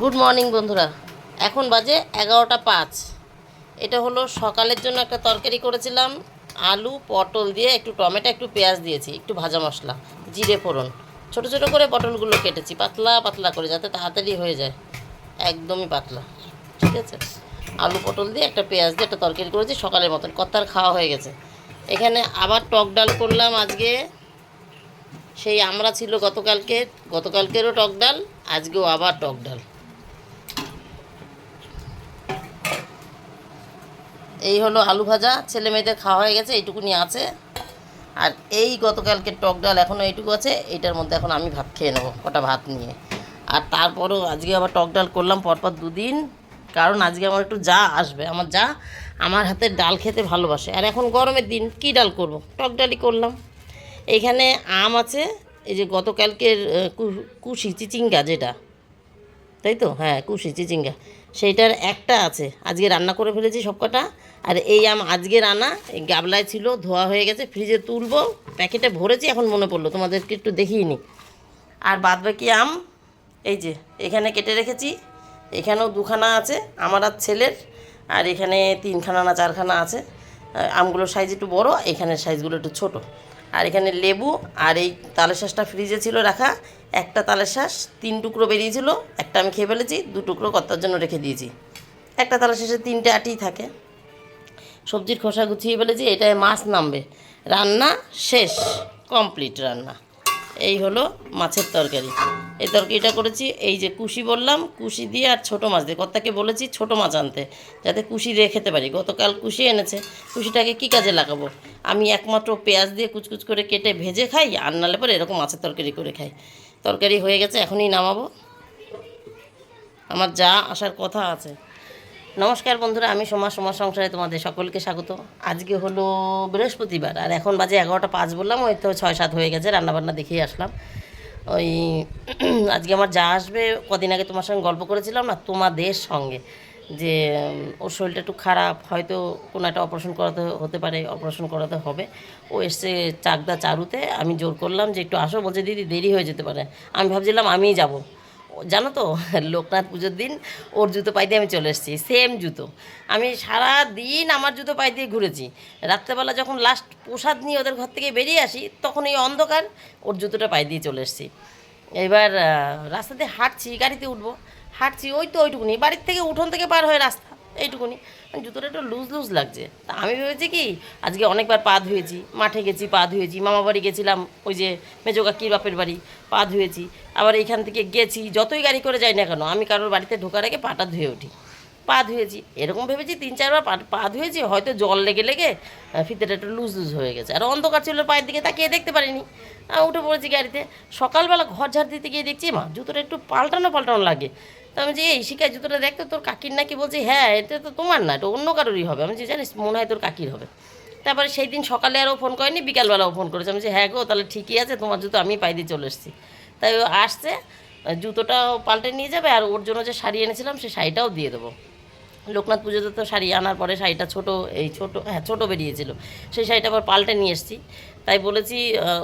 Good morning বন্ধুরা। এখন বাজে এগারোটা পাঁচ। এটা হলো সকালের জন্য একটা তরকারি করেছিলাম। আলু, পটল দিয়ে একটু টমেটো, একটু পেঁয়াজ দিয়েছি, একটু ভাজা মশলা, জিরে ফোড়ন। ছোট ছোট করে পটলগুলো কেটেছি, পাতলা পাতলা করে যাতে তাড়াতাড়ি হয়ে যায়। একদমই পাতলা, ঠিক আছে? আলু, পটল দিয়ে একটা পেঁয়াজ দিয়ে একটা তরকারি করেছি, সকালের মতন। কত্তার খাওয়া হয়ে গেছে। এখানে আবার টক ডাল করলাম আজকে। সেই আমরা ছিল গতকালকে, গতকালকেরও টক ডাল, আজকেও আবার টক ডাল। এই হলো আলু ভাজা। ছেলে মেয়েদের খাওয়া হয়ে গেছে, এইটুকুনি আছে। আর এই গতকালকে টক ডাল এখনও এইটুকু আছে, এইটার মধ্যে এখন আমি ভাত খেয়ে নেব, কটা ভাত নিয়ে। আর তারপরও আজকে আবার টক ডাল করলাম পরপর দুদিন, কারণ আজকে আমার একটু যা আসবে। আমার যা, আমার হাতে ডাল খেতে ভালোবাসে। আর এখন গরমের দিন, কি ডাল করব? টক ডালই করলাম। এইখানে আম আছে, এই যে গতকালকের কুশি, চিচিঙ্গা যেটা, তাই তো? হ্যাঁ কুশি, চিচিঙ্গা। সেইটার একটা আছে। আজকে রান্না করে ফেলেছি সবকটা। আর এই আম আজকে রান্না, এই গাবলায় ছিল, ধোয়া হয়ে গেছে, ফ্রিজে তুলবো, প্যাকেটে ভরেছি, এখন মনে পড়ল, তোমাদেরকে একটু দেখিয়ে নি। আর বাদ বাকি আম, এই যে, এখানে কেটে রেখেছি। এখানেও দুখানা আছে, আমার আর ছেলের, আর এখানে তিনখানা না চারখানা আছে। আমগুলোর সাইজ একটু বড়, এখানের সাইজগুলো একটু ছোট। আর এখানে লেবু, আর এই তালের শাঁসটা ফ্রিজে ছিল রাখা একটা তালের শ্বাস তিন টুকরো বেরিয়েছিল, একটা আমি খেয়ে ফেলেছি, দু টুকরো কর্তার জন্য রেখে দিয়েছি। একটা তালের শেষে তিনটে আটি থাকে। সবজির খোসা গুছিয়ে ফেলেছি, এটায় মাছ নামবে। রান্না শেষ, কমপ্লিট রান্না। এই হলো মাছের তরকারি। এই তরকারিটা করেছি, এই যে কুশি বললাম, কুশি দিয়ে আর ছোটো মাছ দিয়ে। কর্তাকে বলেছি ছোটো মাছ আনতে, যাতে কুশি দিয়ে খেতে পারি। গতকাল কুশি এনেছে, কুশিটাকে কী কাজে লাগাবো? আমি একমাত্র পেঁয়াজ দিয়ে কুচকুচ করে কেটে ভেজে খাই, আর নালে পরে এরকম মাছের তরকারি করে খাই। তরকারি হয়ে গেছে, এখনই নামাবো। আমার যা আসার কথা আছে। নমস্কার বন্ধুরা, আমি সোমা সোমা সংসারে তোমাদের সকলকে স্বাগত। আজকে হলো বৃহস্পতিবার, আর এখন বাজে এগারোটা পাঁচ বললাম, ওই তো ছয় সাত হয়ে গেছে, রান্নাবান্না দেখিয়ে আসলাম। ওই, আজকে আমার যা আসবে, কদিন আগে তোমার সঙ্গে গল্প করেছিলাম না, তোমাদের সঙ্গে। যে ওর শরীরটা একটু খারাপ, হয়তো কোনো একটা অপারেশন করাতে হতে পারে অপারেশন করাতে হবে। ও এসছে চাকদা চারুতে, আমি জোর করলাম যে, একটু আসো। বলছে, দিদি, দেরি হয়ে যেতে পারে। আমি ভাবছিলাম, আমিই যাব। জানো তো, লোকনাথ পুজোর দিন ওর জুতো পাই দিয়ে আমি চলে এসেছি সেম জুতো। আমি সারা দিন আমার জুতো পাই দিয়ে ঘুরেছি। রাত্রেবেলা যখন লাস্ট প্রসাদ নিয়ে ওদের ঘর থেকে বেরিয়ে আসি, তখন এই অন্ধকার, ওর জুতোটা পাই দিয়ে চলে এসেছি। এবার রাস্তাতে হাঁটছি, গাড়িতে উঠবো। হাঁটছি, ওই তো ওইটুকুনি। বাড়ির থেকে উঠোন থেকে পার হয়ে রাস্তা, এইটুকুনি। জুতোটা একটু লুজ লুজ লাগছে। তা আমি ভেবেছি কি, আজকে অনেকবার পা ধুয়েছি, মাঠে গেছি, পা ধুয়েছি, মামা বাড়ি গেছিলাম, ওই যে মেজো কাকির বাপের বাড়ি, পা ধুয়েছি। আবার এইখান থেকে গেছি, যতই গাড়ি করে যাই না কেন, আমি কারোর বাড়িতে ঢোকার আগে পাটা ধুয়ে উঠি। পা ধুয়েছি, এরকম ভেবেছি তিন চারবার পা ধুয়েছি, হয়তো জল লেগে লেগে ফিতেটা একটু লুজ লুজ হয়ে গেছে। আর অন্ধকার ছিল, পায়ের দিকে তাকিয়ে দেখতে পারিনি। উঠে পড়েছি গাড়িতে। সকালবেলা ঘর ঝাড় দিতে গিয়ে দেখছি, মা, জুতোটা একটু পাল্টানো পাল্টানো লাগে। তা আমি যে, এই শিকায় জুতোটা দেখতো তোর কাকির নাকি? বলছি হ্যাঁ এটা তো তোমার না, এটা অন্য কারোরই হবে। আমি যে জানিস, মনে হয় তোর কাকির হবে। তারপরে সেই দিন সকালে আরও ফোন করেনি, বিকালবেলাও ফোন করেছে। আমি যে হ্যাঁ গো, তাহলে ঠিকই আছে, তোমার জুতো আমি পাই দিয়ে চলে এসেছি। তাই ও আসছে, জুতোটাও পাল্টে নিয়ে যাবে, আর ওর জন্য যে শাড়ি এনেছিলাম সেই শাড়িটাও দিয়ে দেবো। লোকনাথ পুজোতে তো শাড়ি আনার পরে শাড়িটা ছোট, এই ছোট হ্যাঁ ছোটো বেরিয়েছিল। সেই শাড়িটা আবার পাল্টে নিয়ে এসেছি। তাই বলেছি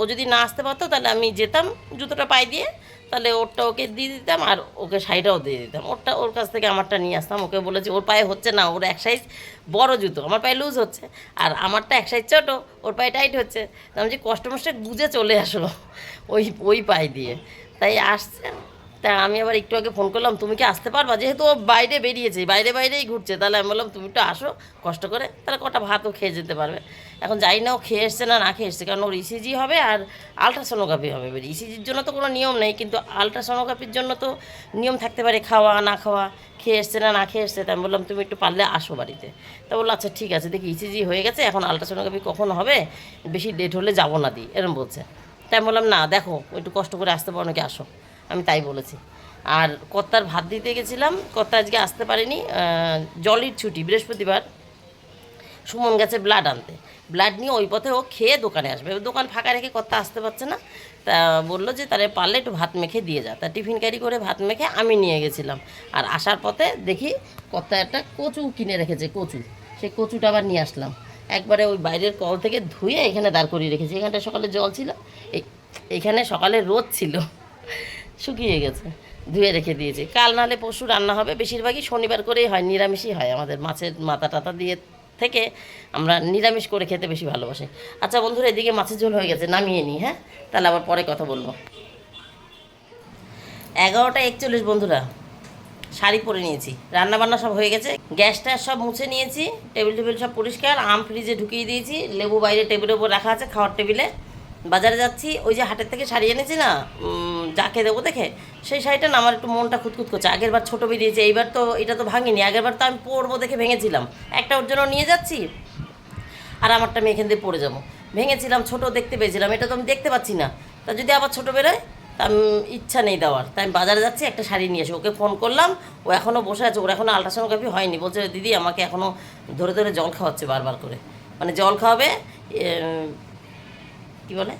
ও যদি না আসতে পারতো তাহলে আমি যেতাম জুতোটা পায়ে দিয়ে, তাহলে ওরটা ওকে দিয়ে দিতাম আর ওকে শাড়িটাও দিয়ে দিতাম। ওরটা ওর কাছ থেকে আমারটা নিয়ে আসতাম। ওকে বলেছি, ওর পায়ে হচ্ছে না, ওর এক সাইজ বড় জুতো, আমার পায়ে লুজ হচ্ছে, আর আমারটা এক সাইজ ছোটো, ওর পায়ে টাইট হচ্ছে। আমি যে কষ্ট মষ্টে বুঝে চলে আসলো ওই ওই পায়ে দিয়ে। তাই আসছে। তা আমি আবার একটু আগে ফোন করলাম, তুমি কি আসতে পারবা? যেহেতু ও বাইরে বেরিয়েছে, বাইরে বাইরেই ঘুরছে, তাহলে আমি বললাম তুমি একটু আসো, কষ্ট করে, তাহলে কটা ভাতও খেয়ে যেতে পারবে। এখন জানি না, ও খেয়ে এসছে না না খেয়ে এসছে, কারণ ওর ইসিজি হবে আর আলট্রাসোনোগ্রাফি হবে। ইসিজির জন্য তো কোনো নিয়ম নেই, কিন্তু আলট্রাসোনোগ্রাফির জন্য তো নিয়ম থাকতে পারে, খাওয়া, না খাওয়া, খেয়ে এসছে না না খেয়ে এসছে, তাই আমি বললাম তুমি একটু পারলে আসো বাড়িতে। তা বলল আচ্ছা ঠিক আছে, দেখি ইসিজি হয়ে গেছে, এখন আলট্রাসোনোগ্রাফি কখন হবে? বেশি লেট হলে যাব না দিই এরম বলছে। তাই বললাম, না, দেখো, একটু কষ্ট করে আসতে পারো নাকি, আসো। আমি তাই বলেছি। আর কর্তার ভাত দিতে গেছিলাম, কর্তা আজকে আসতে পারেনি জলের ছুটি, বৃহস্পতিবার। সুমন গেছে ব্লাড আনতে। ব্লাড নিয়ে ওই পথে ও খেয়ে দোকানে আসবে। দোকান ফাঁকা রেখে কর্তা আসতে পারছে না। তা বলল যে, তাহলে পারলে একটু ভাত মেখে দিয়ে যা। তা টিফিন ক্যারি করে ভাত মেখে আমি নিয়ে গেছিলাম। আর আসার পথে দেখি কর্তা একটা কচু কিনে রেখেছে, কচু। সেই কচুটা আবার নিয়ে আসলাম। একবারে ওই বাইরের কল থেকে ধুয়ে এখানে দাঁড় করিয়ে রেখেছি। এখানটা সকালে জল ছিল। এখানে সকালে রোদ ছিল। শুকিয়ে গেছে। ধুয়ে রেখে দিয়েছি। কাল নাহলে পশু রান্না হবে। বেশিরভাগই শনিবার করেই হয়, নিরামিষই হয়। আমাদের মাছের মাথা টাতা দিয়ে থেকে আমরা নিরামিষ করে খেতে বেশি ভালোবাসি। আচ্ছা বন্ধুরা, এদিকে মাছের ঝোল হয়ে গেছে, নামিয়ে নিই হ্যাঁ? তাহলে আবার পরে কথা বলব। এগারোটা একচল্লিশ বন্ধুরা, শাড়ি পরে নিয়েছি। রান্না বান্না সব হয়ে গেছে। গ্যাস ট্যাস সব মুছে নিয়েছি, টেবিল টেবিল সব পরিষ্কার। আম ফ্রিজে ঢুকিয়ে দিয়েছি, লেবু বাইরে টেবিলের উপর রাখা আছে খাওয়ার টেবিলে। বাজারে যাচ্ছি, ওই যে হাটের থেকে শাড়ি এনেছি না যাকে দেবো দেখে, সেই শাড়িটা না আমার একটু মনটা খুঁতখুত করছে। আগের বার ছোটো বেরিয়েছে এইবার তো এটা তো ভাঙিনি। আগের বার তো আমি পরবো দেখে ভেঙেছিলাম। একটা ওর জন্য নিয়ে যাচ্ছি, আর আমারটা আমি এখান দিয়ে পড়ে যাব। ভেঙেছিলাম, ছোট দেখতে পেয়েছিলাম, এটা তো আমি দেখতে পাচ্ছি না। তা যদি আবার ছোটো বেরোয়, তা ইচ্ছা নেই দেওয়ার। তাই আমি বাজারে যাচ্ছি, একটা শাড়ি নিয়ে এসে ওকে ফোন করলাম, ও এখনও বসে আছে, ওর এখনও আলট্রাসোনোগ্রাফি হয়নি। বলছে, দিদি, আমাকে এখনও ধরে ধরে জল খাওয়াচ্ছে বারবার করে। মানে জল খাওয়াবে কি বলে?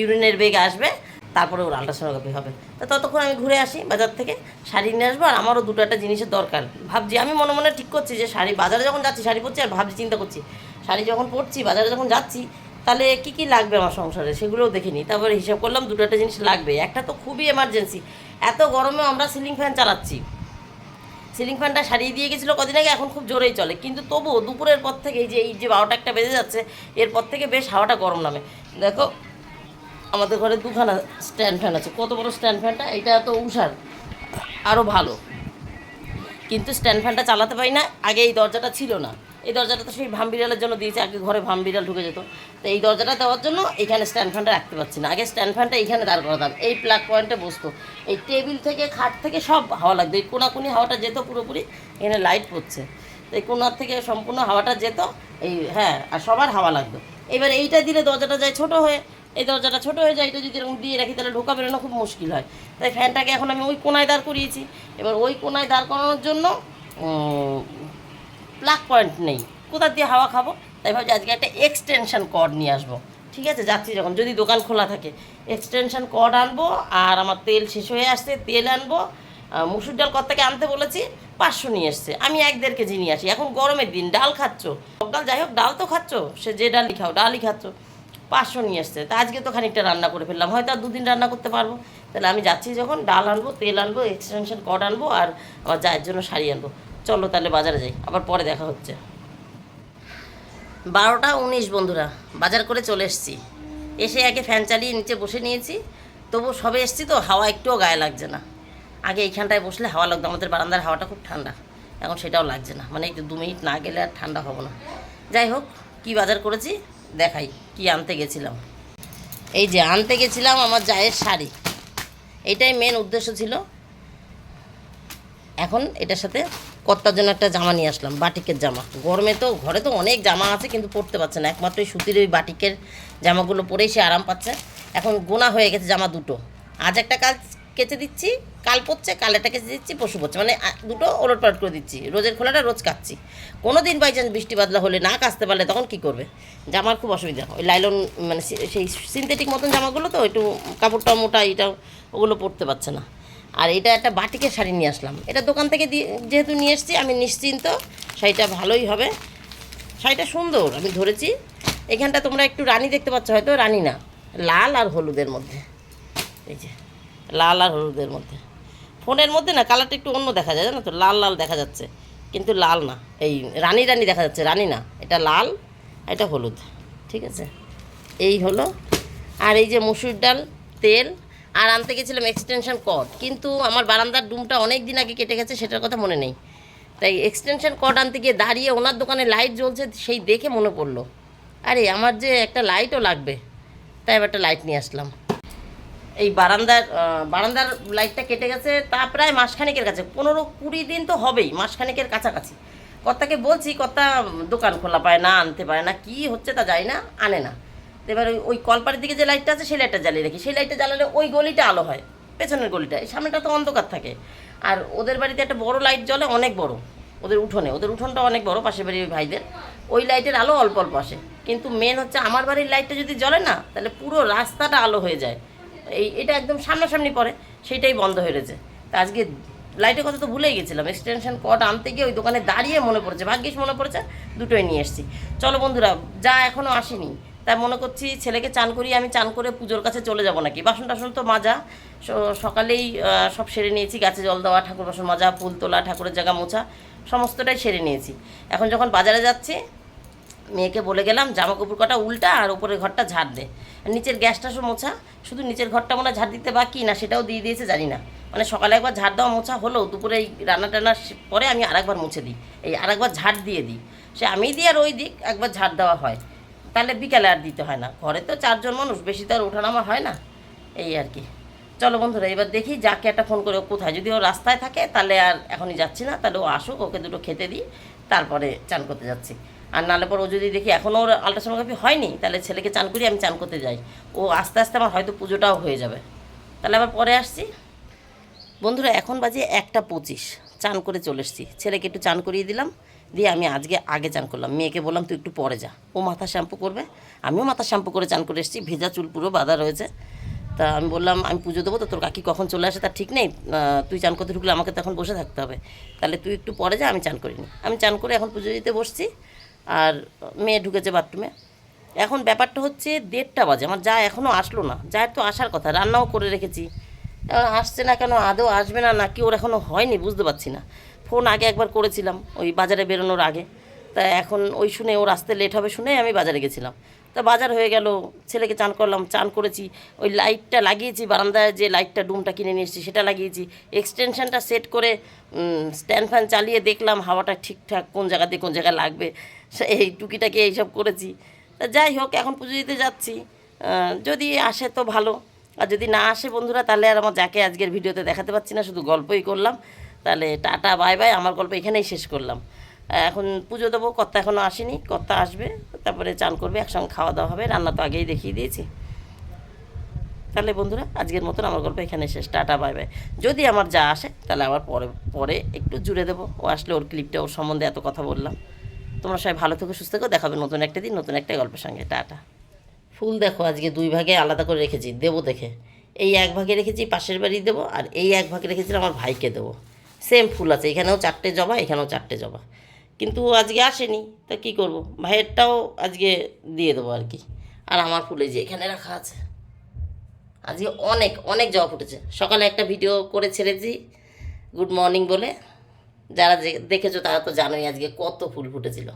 ইউরিনের বেগ আসবে তারপরে ওর আলট্রাসোনোগ্রাফি হবে। তা ততক্ষণ আমি ঘুরে আসি বাজার থেকে, শাড়ি নিয়ে আসব আর আমারও দুটো একটা জিনিসের দরকার। ভাবছি, আমি মনে মনে ঠিক করছি যে শাড়ি বাজারে যখন যাচ্ছি, শাড়ি পরছি আর ভাবছি, চিন্তা করছি, শাড়ি যখন পরছি, বাজারে যখন যাচ্ছি, তাহলে কী কী লাগবে আমার সংসারে সেগুলোও দেখে নিই। তারপরে হিসাব করলাম দুটো একটা জিনিস লাগবে। একটা তো খুবই এমার্জেন্সি এত গরমে আমরা সিলিং ফ্যান চালাচ্ছি। সিলিং ফ্যানটা সারিয়ে দিয়ে গেছিল কদিন আগে, এখন খুব জোরেই চলে। কিন্তু তবুও দুপুরের পর থেকে এই যে এই যে বারোটা একটা বেজে যাচ্ছে, এরপর থেকে বেশ হাওয়াটা গরম নামে। দেখো আমাদের ঘরে দুখানা স্ট্যান্ড ফ্যান আছে। কত বড় স্ট্যান্ড ফ্যানটা এটা তো উষার আরও ভালো। কিন্তু স্ট্যান্ড ফ্যানটা চালাতে পারি না। আগে এই দরজাটা ছিল না। এই দরজাটা তো সেই ভামবিড়ালের জন্য দিয়েছে। আগে ঘরে ভামবিড়াল ঢুকে যেত। তো এই দরজাটা দেওয়ার জন্য এখানে স্ট্যান্ড ফ্যানটা রাখতে পারছি না। আগে স্ট্যান্ড ফ্যানটা এইখানে দাঁড় করাতাম। এই প্লাগ পয়েন্টে বসতো। এই টেবিল থেকে খাট থেকে সব হাওয়া লাগতো। এই কোনাকুনি হাওয়াটা যেত পুরোপুরি। এখানে লাইট পড়ছে। তো এই কোনার থেকে সম্পূর্ণ হাওয়াটা যেত। এই হ্যাঁ আর সবার হাওয়া লাগতো। এবার এইটা দিলে দরজাটা যায় ছোট হয়ে। এই দরজাটা ছোট হয়ে যায় এটা যদি এরকম দিয়ে রাখি, তাহলে ঢোকা বেরোনো খুব মুশকিল হয়। তাই ফ্যানটাকে এখন আমি ওই কোনায় দাঁড় করিয়েছি। এবার ওই কোনায় দাঁড় করানোর জন্য প্লাগ পয়েন্ট নেই। কোথা দিয়ে হাওয়া খাব? তাই ভাবছি আজকে একটা এক্সটেনশন কর্ড নিয়ে আসব। ঠিক আছে, যাচ্ছি যখন। যদি দোকান খোলা থাকে। এক্সটেনশন কর্ড আনব, আর আমার তেল শেষ হয়ে আসছে, তেল আনব। মুসুর ডাল কর্তাকে আনতে বলেছি? পাঁচশো নিয়ে এসছে। আমি এক দেড় কেজি নিয়ে আসি। এখন গরমের দিন, ডাল খাচ্ছ? ডাল, যাই হোক, ডাল তো খাচ্ছ। সে যে ডালই খাও, ডালই খাচ্ছ। পাঁচশো নিয়ে এসছে। তা আজকে তো খানিকটা রান্না করে ফেললাম। হয়তো আর দুদিন রান্না করতে পারব। তাহলে আমি যাচ্ছি যখন ডাল আনব, তেল আনব এক্সটেনশন কট আনব আর আমার জায়ের জন্য শাড়ি আনব। চলো তাহলে বাজারে যাই। আবার পরে দেখা হচ্ছে। বারোটা উনিশ বন্ধুরা, বাজার করে চলে এসেছি। এসে আগে ফ্যান চালিয়ে নিচে বসে নিয়েছি। তবু সবে এসেছি তো, হাওয়া একটুও গায়ে লাগছে না। আগে এইখানটায় বসলে হাওয়া লাগতো, আমাদের বারান্দার হাওয়াটা খুব ঠান্ডা। এখন সেটাও লাগছে না। মানে একটু দু মিনিট না গেলে আর ঠান্ডা হব না। যাই হোক, কি বাজার করেছি? দেখাই, কি আনতে গেছিলাম। এই যে আনতে গেছিলাম আমার জায়ের শাড়ি। এটাই মেন উদ্দেশ্য ছিল। এখন এটার সাথে কর্তার জন্য একটা জামা নিয়ে আসলাম, বাটিকের জামা। গরমে তো, ঘরে তো অনেক জামা আছে কিন্তু পরতে পারছে না। একমাত্র ওই সুতির ওই বাটিকের জামাগুলো পরেই সে আরাম পাচ্ছে। এখন গোনা হয়ে গেছে জামা দুটো। আজ একটা কাজ কেচে দিচ্ছি কাল পরছে কাল একটা কেচে দিচ্ছি পশু পড়ছে। মানে দুটো ওলট পালট করে দিচ্ছি। রোজের খোলাটা রোজ কাচ্ছি কোনো দিন বাই চান্স বৃষ্টি বাদলা হলে না কাচতে পারলে তখন কি করবে? জামার খুব অসুবিধা ওই লাইলন মানে সেই সিনথেটিক মতন জামাগুলো তো, একটু কাপড়টা মোটা এটা ওগুলো পরতে পারছে না। আর এটা একটা বাটিকের শাড়ি নিয়ে আসলাম। এটা দোকান থেকে দিয়ে, যেহেতু নিয়ে এসেছি, আমি নিশ্চিন্ত শাড়িটা ভালোই হবে। শাড়িটা সুন্দর, আমি ধরেছি। এখানটা তোমরা একটু রানী দেখতে পাচ্ছ, হয়তো রানী না, লাল আর হলুদের মধ্যে। এই যে, লাল আর হলুদের মধ্যে। ফোনের মধ্যে না কালারটা একটু অন্য দেখা যায়, জানো তো? লাল লাল দেখা যাচ্ছে। কিন্তু লাল না। এই রানী, রানি দেখা যাচ্ছে। রানি না, এটা লাল, এটা হলুদ। ঠিক আছে? এই হলো। আর এই যে মুসুর ডাল, তেল, আর আনতে গেছিলাম এক্সটেনশন কর্ড কিন্তু আমার বারান্দার ডুমটা অনেক দিন আগে কেটে গেছে, সেটার কথা মনে নেই। তাই এক্সটেনশন কর্ড আনতে গিয়ে দাঁড়িয়ে ওনার দোকানে লাইট জ্বলছে, সেই দেখে মনে পড়ল। আরে, আমার যে একটা লাইটও লাগবে। তাই একটা লাইট নিয়ে আসলাম। এই বারান্দার বারান্দার লাইটটা কেটে গেছে, তা প্রায় মাসখানেকের কাছে। পনেরো কুড়ি দিন তো হবেই, মাসখানেকের কাছাকাছি। কর্তাকে বলছি, কর্তা দোকান খোলা পায় না, আনতে পারে না, কি হচ্ছে তা যায় না, আনে না। এবার ওই- ওই কলপাড়ের দিকে যে লাইটটা আছে, সেই লাইটটা জ্বালিয়ে রাখি। সেই লাইটটা জ্বালালে ওই গলিটা আলো হয়, পেছনের গলিটা। এই সামনেটা তো অন্ধকার থাকে। আর ওদের বাড়িতে একটা বড় লাইট জ্বলে, অনেক বড়। ওদের উঠোনে, ওদের উঠোনটা অনেক বড়, পাশের বাড়ির ওই ভাইদের। ওই লাইটের আলো অল্প অল্প আসে। কিন্তু মেন হচ্ছে, আমার বাড়ির লাইটটা যদি জ্বলে না, তাহলে পুরো রাস্তাটা আলো হয়ে যায়। এই, এটা একদম সামনাসামনি পড়ে সেইটাই বন্ধ হয়ে রয়েছে। তা আজকে লাইটের কথা তো ভুলেই গেছিলাম এক্সটেনশন কট আনতে গিয়ে ওই দোকানে দাঁড়িয়ে মনে পড়েছে, ভাগ্যিস মনে পড়েছে, দুটোই নিয়ে এসেছি। চলো বন্ধুরা, যা এখনও আসেনি, তাই মনে করছি ছেলেকে চান করিয়ে আমি চান করে পুজোর কাছে চলে যাব নাকি। বাসন টাসন তো মাজা সকালেই সব সেরে নিয়েছি, গাছে জল দেওয়া ঠাকুর বাসন মাজা, ফুল তোলা, ঠাকুরের জায়গা মোছা, সমস্তটাই সেরে নিয়েছি। এখন যখন বাজারে যাচ্ছি মেয়েকে বলে গেলাম জামা কাপড় কটা উল্টা আর উপরের ঘরটা ঝাড় দে। নিচের গ্যাসটা সব মোছা, শুধু নিচের ঘরটা মনে ঝাড় দিতে বাকি না, সেটাও দিয়ে দিয়েছে, জানি না। মানে সকালে একবার ঝাড় দেওয়া মোছা হলো দুপুরে এই রান্না টান্নার পরে আমি আরেকবার মুছে দিই, এই আরেকবার ঝাড় দিয়ে দিই। সে আমি দিই আর ওই দিক, একবার ঝাড় দেওয়া হয়। তাহলে বিকালে আর দিতে হয় না, ঘরে তো চারজন মানুষ, বেশি তো আর ওঠানামা হয় না, এই আর কি। চলো বন্ধুরা, এবার দেখি যাকে একটা ফোন করে কোথায়। যদি ও রাস্তায় থাকে, তাহলে আর এখনই যাচ্ছি না, তাহলে ও আসুক, ওকে দুটো খেতে দিই, তারপরে চান করতে যাচ্ছি। আর নাহলে পর ও যদি দেখি এখনও ওর আলট্রাসোনোগ্রাফি হয়নি, তাহলে ছেলেকে চান করি আমি চান করতে যাই। ও আস্তে আস্তে আমার হয়তো পুজোটাও হয়ে যাবে। তাহলে আবার পরে আসছি। বন্ধুরা, এখন বাজে একটা পঁচিশ। চান করে চলে এসেছি। ছেলেকে একটু চান করিয়ে দিলাম। দিয়ে আমি আজকে আগে চান করলাম। মেয়েকে বললাম, তুই একটু পরে যা। ও মাথা শ্যাম্পু করবে। আমিও মাথা শ্যাম্পু করে চান করে এসেছি। ভেজা চুল পুরো বাঁধা রয়েছে। তা আমি বললাম, আমি পুজো দেবো তো, তোর কাকি কখন চলে আসে তার ঠিক নেই। তুই চান করতে ঢুকলে আমাকে তখন বসে থাকতে হবে। তাহলে তুই একটু পরে যা, আমি চান করিনি। আমি চান করে এখন পুজো দিতে বসছি। আর মেয়ে ঢুকেছে বাথরুমে এখন ব্যাপারটা হচ্ছে দেড়টা বাজে, আমার যা এখনও আসলো না, যার তো আসার কথা, রান্নাও করে রেখেছি। আসছে না কেন, আদৌ আসবে না, নাকি ওর এখনও হয়নি, বুঝতে পারছি না। ফোন আগে একবার করেছিলাম, ওই বাজারে বেরোনোর আগে। তা এখন ওই শুনে ওর আসতে লেট হবে শুনে আমি বাজারে গেছিলাম। তা বাজার হয়ে গেল, ছেলেকে চান করলাম, চান করেছি। ওই লাইটটা লাগিয়েছি, বারান্দায় যে লাইটটা ডুমটা কিনে নিয়ে এসেছি, সেটা লাগিয়েছি। এক্সটেনশনটা সেট করে স্ট্যান্ড ফ্যান চালিয়ে দেখলাম, হাওয়াটা ঠিকঠাক কোন জায়গাতে কোন জায়গায় লাগবে। এই টুকিটাকে এইসব করেছি। তা যাই হোক, এখন পুজো দিতে যাচ্ছি। যদি আসে তো ভালো। আর যদি না আসে বন্ধুরা, তাহলে আর আমার যাকে আজকের ভিডিওতে দেখাতে পাচ্ছি না, শুধু গল্পই করলাম। তাহলে টাটা, বাই বাই। আমার গল্প এখানেই শেষ করলাম। এখন পুজো দেবো, কর্তা এখনও আসেনি। কর্তা আসবে, তারপরে চান করবে, একসঙ্গে খাওয়া দাওয়া হবে। রান্না তো আগেই দেখিয়ে দিয়েছি। তাহলে বন্ধুরা, আজকের মতন আমার গল্প এখানে শেষ। Tata, bye bye. যদি আমার যা আসে, তাহলে আবার পরে পরে একটু জুড়ে দেবো। ও আসলে ওর ক্লিপটা ওর সম্বন্ধে এত কথা বললাম। তোমরা সবাই ভালো থেকো, সুস্থ থেকো। দেখাবে নতুন একটা দিন, নতুন একটা গল্পের সঙ্গে। টাটা। ফুল দেখো, আজকে দুই ভাগে আলাদা করে রেখেছি। দেবো দেখে। এই এক ভাগে রেখেছি পাশের বাড়ি দেবো, আর এই এক ভাগে রেখেছিলাম আমার ভাইকে দেবো। সেম ফুল আছে, এখানেও চারটে জবা, এখানেও চারটে জবা। কিন্তু আজকে আসেনি, তা কী করব? ভাইয়েরটাও আজকে দিয়ে দেবো আর কি। আর আমার ফুলে যে এখানে রাখা আছে। আজকে অনেক অনেক জবা ফুটেছে। সকালে একটা ভিডিও করে ছেড়েছি, গুড মর্নিং বলে। যারা দেখেছ তারা তো জানোই আজকে কত ফুল ফুটেছিল।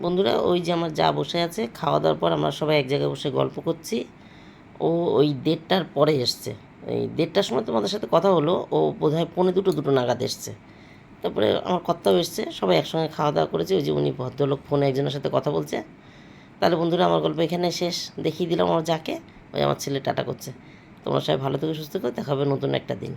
বন্ধুরা, ওই যে আমার যা বসে আছে, খাওয়া দাওয়ার পর আমরা সবাই এক জায়গায় বসে গল্প করছি। ও ওই দেড়টার পরে এসছে। এই দেড়টার সময় তোমাদের সাথে কথা হলো, ও বোধহয় পৌনে দুটো দুটো নাগাদ এসছে। তারপরে আমার কর্তাও এসছে, সবাই একসঙ্গে খাওয়া দাওয়া করেছে, ওই যে উনি ভদ্রলোক ফোনে একজনের সাথে কথা বলছে। তাহলে বন্ধুরা, আমার গল্প এখানে শেষ। দেখিয়ে দিলাম আমার যাকে, ওই আমার ছেলে টাটা করছে। তোমরা সবাই ভালো থেকে, সুস্থ করে দেখা হবে নতুন একটা দিন।